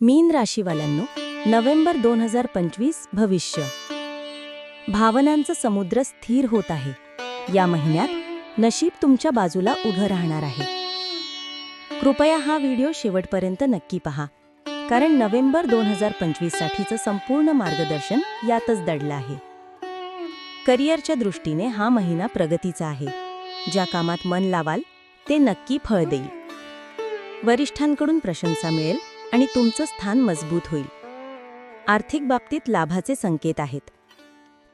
मीन राशीवाल्यांनो November दोन हजार पंचवीस भविष्य. भावनांचं समुद्र स्थिर होत आहे. या महिन्यात नशीब तुमच्या बाजूला उभं राहणार आहे. कृपया हा व्हिडिओ शेवटपर्यंत नक्की पहा. कारण नोव्हेंबर दोन हजार पंचवीस साठीचं संपूर्ण मार्गदर्शन यातच दडलं आहे. करिअरच्या दृष्टीने हा महिना प्रगतीचा आहे. ज्या कामात मन लावाल ते नक्की फळ देईल. वरिष्ठांकडून प्रशंसा मिळेल आणि तुमचं स्थान मजबूत होईल. आर्थिक बाबतीत लाभाचे संकेत आहेत.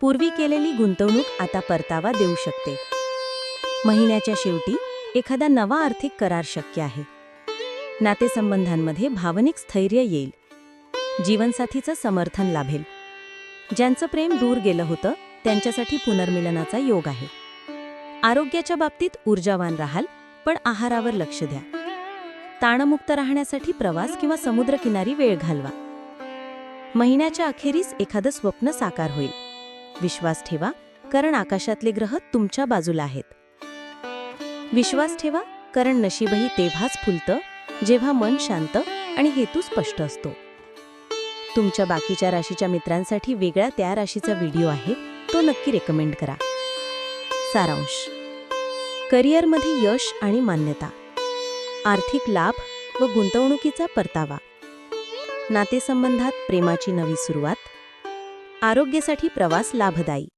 पूर्वी केलेली गुंतवणूक आता परतावा देऊ शकते. महिन्याच्या शेवटी एखादा नवा आर्थिक करार शक्य आहे. नातेसंबंधांमध्ये भावनिक स्थैर्य येईल. जीवनसाथीचं समर्थन लाभेल. ज्यांचं प्रेम दूर गेलं होतं त्यांच्यासाठी पुनर्मिलनाचा योग आहे. आरोग्याच्या बाबतीत ऊर्जावान राहाल पण आहारावर लक्ष द्या. ताणमुक्त राहण्यासाठी प्रवास किंवा समुद्रकिनारी वेळ घालवा. महिन्याच्या अखेरीस एखादं स्वप्न साकार होईल. विश्वास ठेवा कारण आकाशातले ग्रह तुमच्या बाजूला आहेत. विश्वास ठेवा कारण नशीबही तेव्हाच फुलतं जेव्हा मन शांत आणि हेतू स्पष्ट असतो. तुमच्या बाकीच्या राशीच्या मित्रांसाठी वेगळा त्या राशीचा व्हिडिओ आहे तो नक्की रेकमेंड करा. सारांश. करिअरमध्ये यश आणि मान्यता. आर्थिक लाभ व गुंतवणुकीचा परतावा. नातेसंबंधात प्रेमाची नवी सुरुवात. आरोग्यासाठी प्रवास लाभदायी.